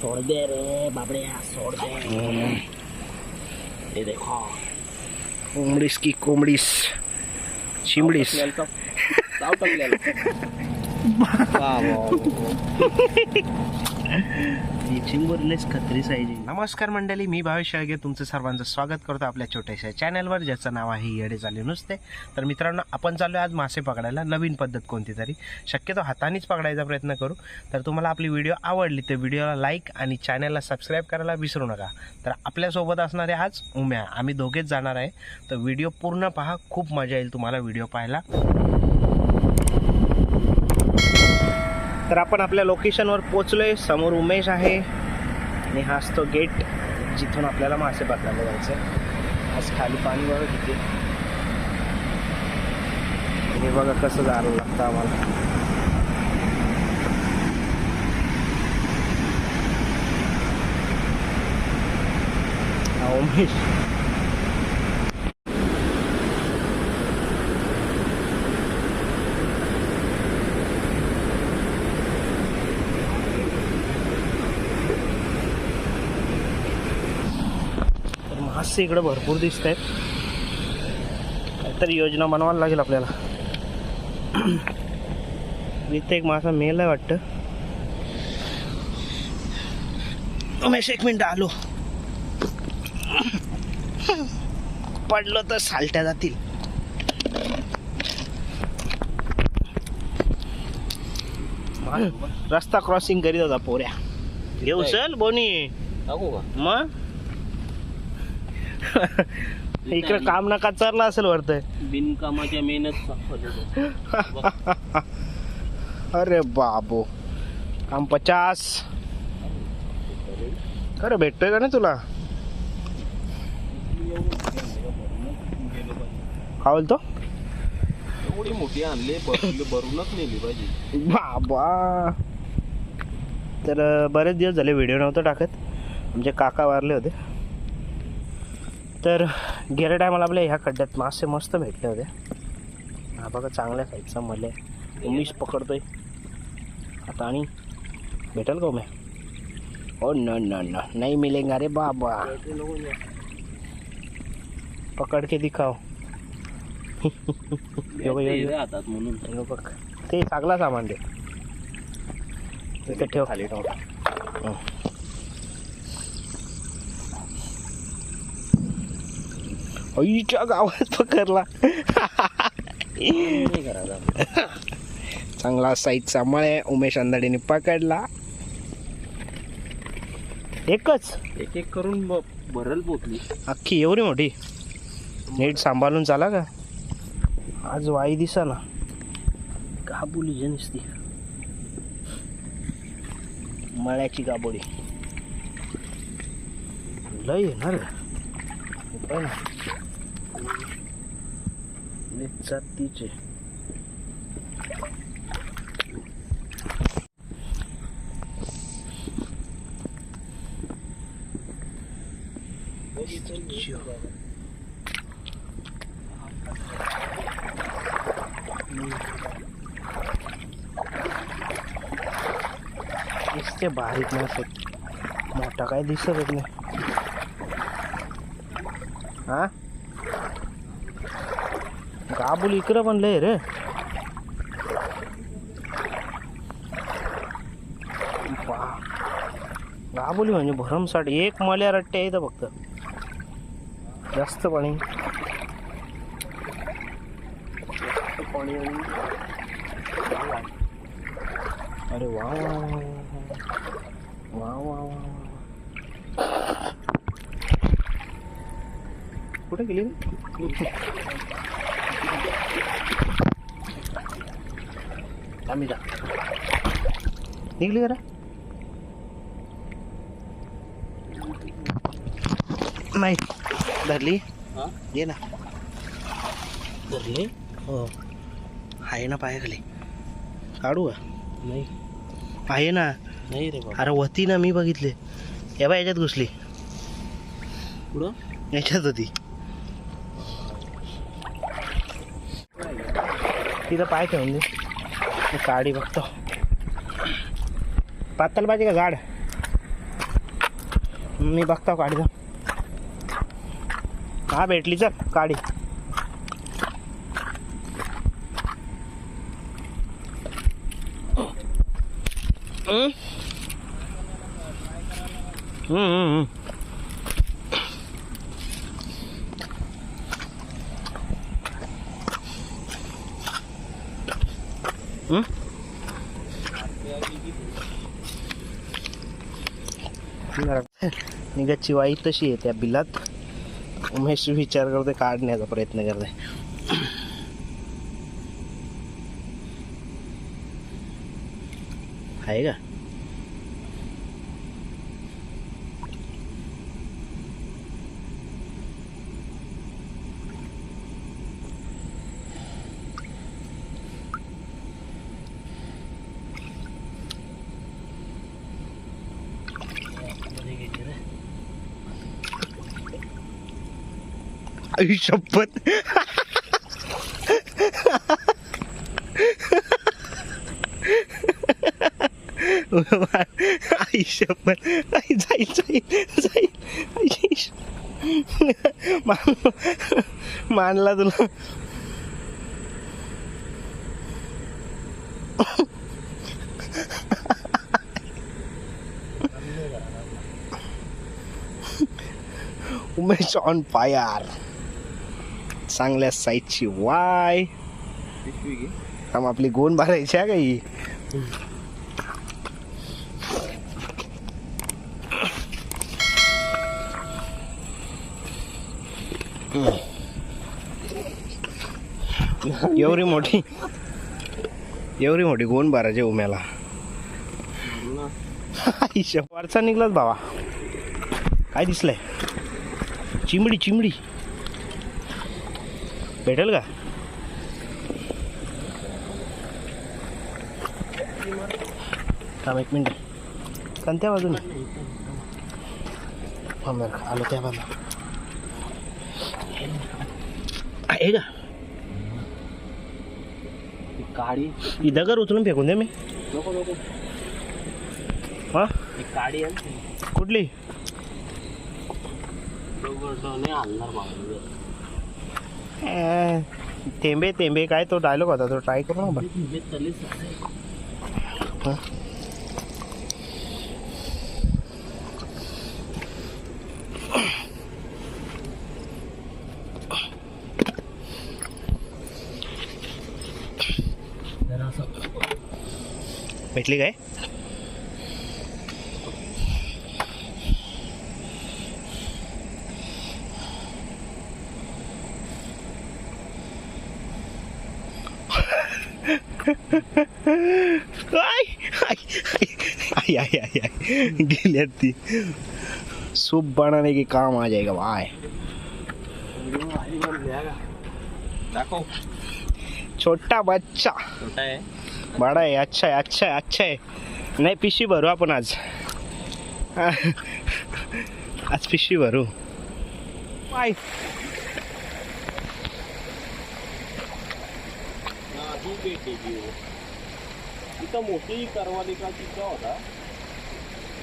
सोड दे रे बाबड़े सोड दे ये देखो कोंबडीस की कोंबडीस चिमडीस साव चिंबरलेच खत्री साईजी नमस्कार मंडळी मी भावेश शाळगे. तुमचं सर्वांचं स्वागत करतो आपल्या छोट्याशा चॅनलवर ज्याचं नाव आहे येडे झाले नुसते. तर मित्रांनो आपण चाललो आज मासे पकडायला. नवीन पद्धत कोणती तरी. शक्यतो हातानेच पकडायचा प्रयत्न करू. तर तुम्हाला आपली व्हिडिओ आवडली तर व्हिडिओला लाईक आणि चॅनलला सबस्क्राईब करायला विसरू नका. तर आपल्यासोबत असणारे आज उम्या. आम्ही दोघेच जाणार आहे. तर व्हिडिओ पूर्ण पहा. खूप मजा येईल तुम्हाला व्हिडिओ पाहायला. तर आपण आपल्या लोकेशनवर पोचलोय समोर उमेश आहे. आणि हाच तो गेट जिथून आपल्याला मासे पकडायला जायचं आहे. आज खाली पाणी बघा किती? हे बघा कसं जायला लागतं आम्हाला. उमेश. मासे इकडे भरपूर दिसत आहेत काहीतरी योजना बनवायला लागेल आपल्याला. इथे एक मासा मेल आहे वाटतं. उमेश एक मिनिट आलो. पडलो तर सालट्या जातील. रस्ता क्रॉसिंग करीत होता पोऱ्या. घेऊ चल बोनी. मग? इकडे काम नका चाललं असेल वाटतंय. बिनकामाच्या मेहनत अरे बाबो. काम पचास. अरे भेटतोय का नाही तुला? काय बोलतो? एवढी मोठी आणले भरूनच नेली पाहिजे बाबा. तर बरेच दिवस झाले व्हिडिओ नव्हतं टाकत. आमचे काका वारले होते. तर गेल्या टायमाला आपल्या ह्या खड्ड्यात मासे मस्त भेटले होते. हा बघा चांगल्या साईजचा मले. उमीश पकडतोय. आता आणि भेटेल का मी ओ न न न. नाही मिलेंगा रे बाबा. पकड के दिखाव म्हणून. बघ. ते चांगला सामान दे. ठेव. खाली ठेव. आईच्या गावात पकडला. चांगला साईजचा मळे उमेश अंधाडीने पकडला. एकच. एक एक करून भरल पोचली अख्खी एवढी मोठी? नीट सांभाळून चाला का? आज वाई दिसा ना गाबोली जे नुसती. मळ्याची गाबोली लय येणार ना जातीचे दिसते बारीक मासे मोठा काय दिसतच नाही हा? गाबुल इकडं पण लय रे. बा. म्हणजे भरमसाठ एक मल्या रट्ट्या येतं फक्त. जास्त पाणी. अरे वा वा वा वा. वा कुठे गेली आम्ही जा निघली का नाही धरली? हा? ये ना. धरली? हो. आहे ना पायाखाली. काढू का? नाही. आहे ना. नाही रे अरे होती ना मी बघितले. या बा याच्यात घुसली. पुढं याच्यात होती. तिथं पाय ठेवून दे. काडी बघतो पातळ पाहिजे का गाड मी बघतो काढी जा हा भेटली चल काढी हम्म, हम्म. हम्म? निघाची वाई तशी आहे त्या बिलात. उमेश विचार करते काढण्याचा प्रयत्न करते आहे का? आई शपथ आई शपथ आई जाईल जाईल जाईल आई श- मान- मानला तुला उमेश ऑन फायर चांगल्या साईजची वाय. काम आपली गोण भरायची आहे काही एवढी मोठी एवढी मोठी गोण भरायची उम्याला. वारसा निघलाच बाबा काय दिसलंय? चिमडी चिमडी. भेटेल का? थांब एक मिनिट. कोणत्या बाजूने. थांब बरं, आलो त्या बाजूला. आहे का? काडी ही दगड उचलून फेकून दे मी. नको नको. हा? काडी आहे कुठली? नाही हलणार तेंबे तेंबे काय तो डायलॉग होता तो ट्राय करू ना भेटली काय? आई आई आई आई. गेली ती. सूप बनाने के काम आ जाएगा भाई दाखव. छोटा बच्चा. छोटा आहे. बडा आहे अच्छा आहे अच्छा आहे अच्छा आहे. नाही पिशवी भरू आपण आज. आज पिशवी भरू. इथं मोठी करवालिका तिचा होता?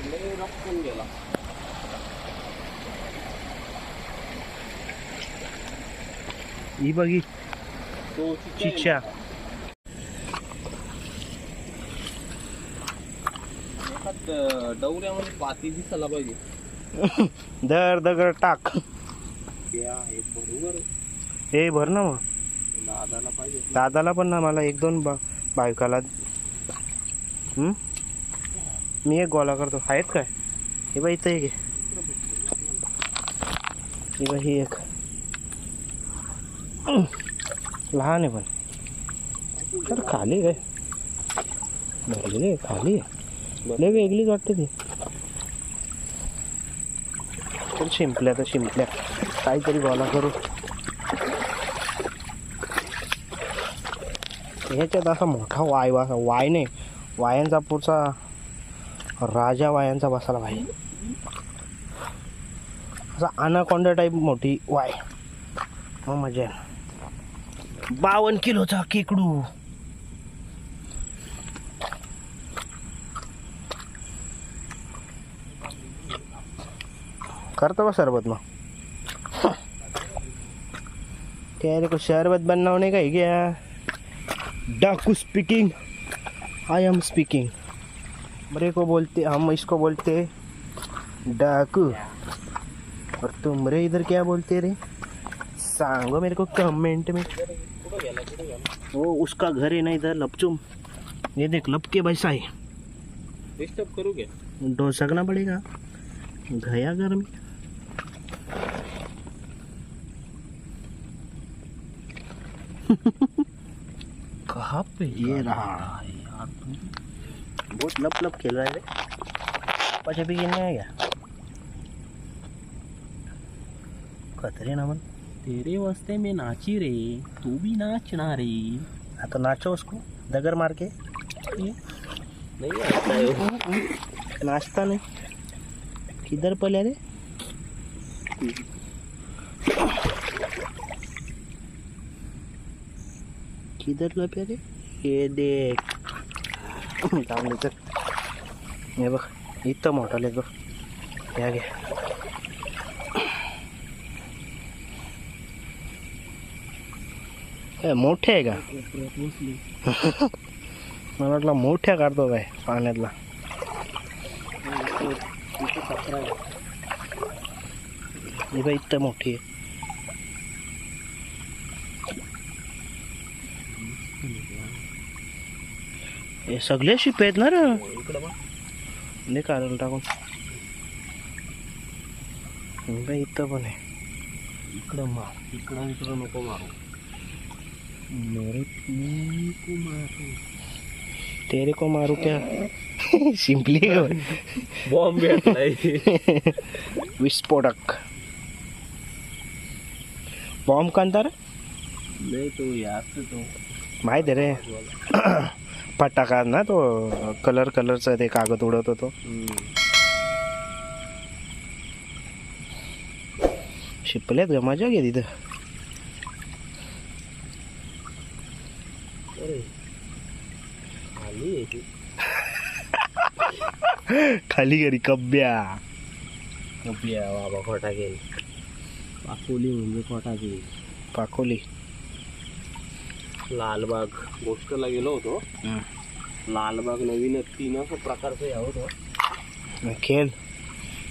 रपकन गेला ही बघी. तो डवऱ्यामध्ये पाती दिसायला पाहिजे. दर दगड टाक. हे भर ना मग. दादाला पाहिजे. दादाला पण ना मला एक दोन बा बायकाला. हं? मी एक गोळा करतो. आहेत काय? हे बाई इथं एक आहे. ही बाई ही एक. लहान आहे पण. तर खाली काय? भरलेली खाली लय वेगळीच वाटते ती. तर शिंपल्या तर शिंपल्या. काहीतरी गोला करू. ह्याच्यात असा मोठा वाय वाय नाही. वायांचा पुढचा राजा वायांचा बसायला पाहिजे. असा अनाकोंडा टाईप मोठी वाय. मग मजा आहे बावन्न किलोचा केकडू. करतो का सरबत मग. तेरे को शरबत नाही का क्या डाकू स्पीकिंग आई एम स्पीकिंग मेरे को बोलते हम इसको बोलते डाकू। और तुम रे इधर क्या बोलते रे? सांगो मेरे को कमेंट में। वो उसका घर है ना इधर लपचुम। ये देख लपके बैसा है। डिस्टर्ब करू क्या डोसकना पड़ेगा। गया घर में। कहाँ पे ये रहा तुम बहुत लप लप खेल रहा है पाचे भी खेलने आ गया। खतरे ना मन तेरे वास्ते में नाची रे तू भी नाचना रे। हाँ तो नाचो उसको दगर मार के। नहीं आता है नाचता नहीं। किधर पले रे? किधर लपे रे हे देख। चांगलं तर. हे बघ इथं मोठा बघ. या घ्या हे, मोठे आहे का? मला वाटलं मोठ्या काढतो काय पाण्यातला. इथं मोठी आहे. हे सगळे शिप आहेत ना रे. काढून टाकून. इथं पण आहे. इकडं मार. इकडं इकडं नको मारू. मेरे को मारू तेरे को मारू क्या सिंपली बॉम्ब विस्फोटक बॉम्ब कांता रे? नाही तो यार तो. माहिती आहे रे. फटाका ना तो कलर कलरचा ते कागद उडवतो तो. शिपल्यात का? मजा घे तिथं. खाली घरी कब्या. आहे बाबा खोटा घेईल. पाकोली म्हणजे खोटा घेईल. पाकोली. लालबाग. गोष्टला गेलो होतो. लालबाग नवीन तीन असं प्रकारचं हे होतं. खेळ.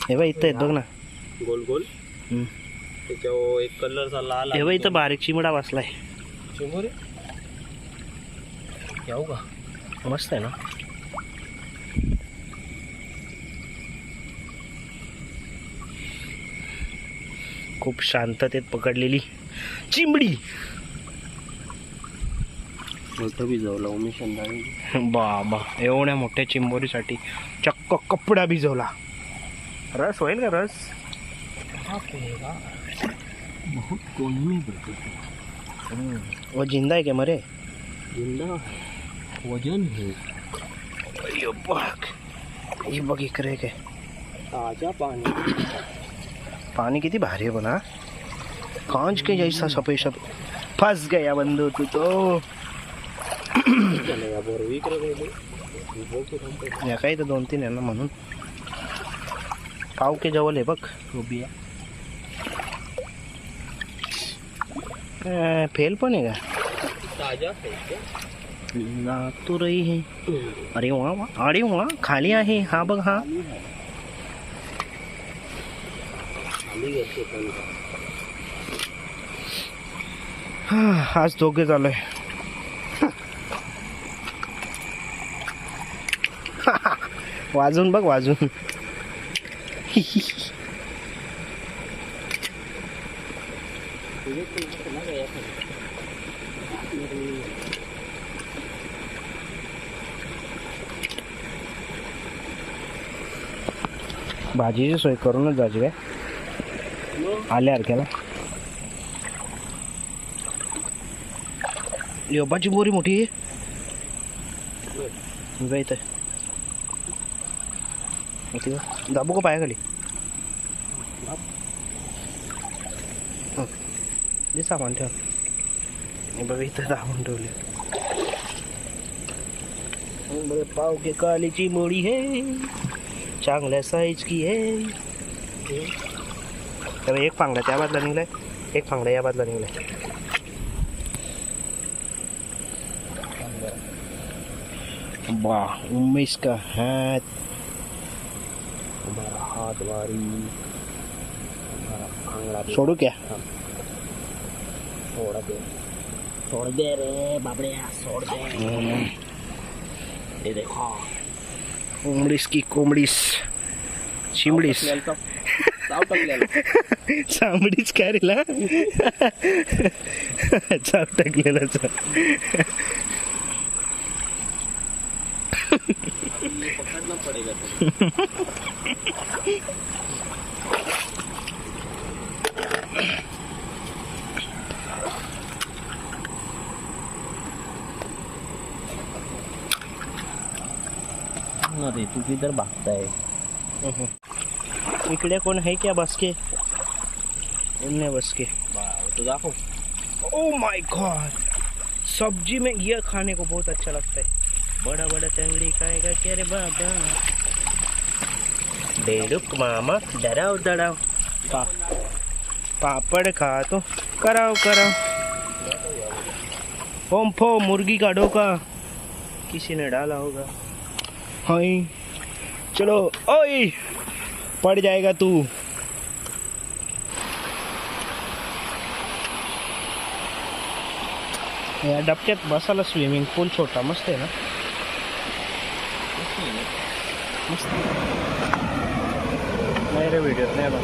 हे बाई इथं बघ ना. गोल गोल. त्याच्यावर एक कलरचा लाल हे बाई इथं बारीक चिमडा बसलाय. चिंबोरे येऊ का मस्त आहे ना. खूप शांततेत पकडलेली चिमडी. मोठं भिजवलं उमेश बाबा एवढ्या मोठ्या चिंबोरीसाठी चक्क कपडा भिजवला. रस होईल का रस? बहुत कोणी वो जिंदा आहे का मरे? जिंदा? वजन है. हे बघ इकडे काय ताजा पानी पानी किती भारी है बना कांच के जैसा सफेद सफेद फंस गया बंधु तू तो. या काही तर दोन तीन आहे ना म्हणून. पाव के जवळ आहे बघ उभी आहे. फेल पण आहे का? ताजा ना रही है अरे वा वा अरे वा खाली आहे हा बघ हा. आज दोघे चालू आहे वाजून बघ वाजून. भाजीची सोय करूनच जायची काय? आल्या अर्क्याला योबाची बोरी मोठी. आहे बघा इथं दाबू का पायाखाली? जे सामान ठेव. बघ बघा इथं दाबून ठेवले बरं पाव के कालीची मोडी हे. चांगल्या साईज की हे. तर एक फांगडा त्या बाजूला निघलाय. एक फांगडा या बाजूला निघलाय. बा उमेश का हात. हमारा हाथ वारी हमारा आंगड़ा सोडू क्या? छोड़ दे. छोड़ दे रे बाबड़े छोड़ दे. ये देखो. कोंबडीस की कोंबडीस. शिमडीस टाकलेलं चांबडीच काय रेला चाव टाकलेलाच ये पकड़ना पड़ेगा. अरे तू किधर भागताय इकडे कोण है क्या बस के? कोण बस के। तो दाखव। ओ माय गॉड सब्ज़ी में ये खाने को बहुत अच्छा लगता है। बड़ा बड़ा तंगड़ी खाएगा क्या रे बाबा? बेडुक मामा डराओ डराओ। पा, पापड़ खा तो कराओ कराओ। फोम फो मुर्गी का डोका। किसी ने डाला होगा। हाय। चलो ओए पड़ जाएगा तू। या डबक्यात बसायला स्विमिंग पूल छोटा मस्त आहे ना। नाही रे व्हिडिओत नाही बघ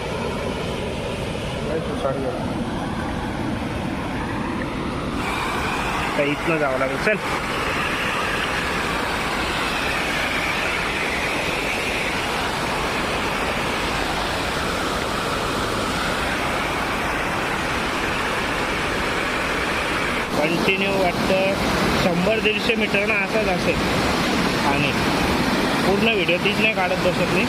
काही इथनं जावं लागेल. चल. कंटिन्यू वाटतं शंभर दीडशे मीटरनं असाच असेल. आणि पूर्ण व्हिडिओ तीच नाही काढत बसत मी.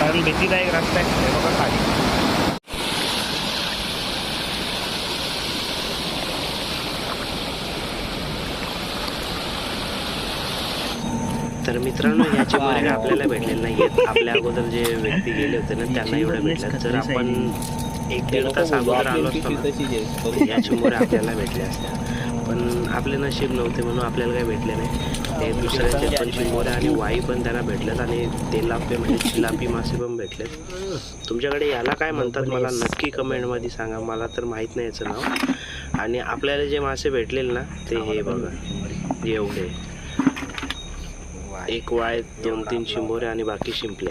कारण भीतीदायक रस्ता आहे. बघा खाली. तर मित्रांनो या चिमुरे आपल्याला भेटलेले नाही आहेत आपल्या अगोदर जे व्यक्ती गेले होते ना त्यांना एवढं भेटलं. जर आपण एक दीड तास अगोदर आलो असतो ना. या चिमुरे आपल्याला भेटले असत्या पण आपले नशीब नव्हते म्हणून आपल्याला काही भेटले नाही. ते दुसऱ्याचे पण चिंबोरे आणि वाई पण त्यांना भेटलेत आणि तेलापे म्हणजे चिलापी मासे पण भेटलेत. तुमच्याकडे याला काय म्हणतात मला नक्की कमेंटमध्ये सांगा. मला तर माहीत नाही याचं नाव. आणि आपल्याला जे मासे भेटलेले ना ते हे बघा. एवढे. एक वाय दोन तीन शिंबोरे आणि बाकी शिंपल्या.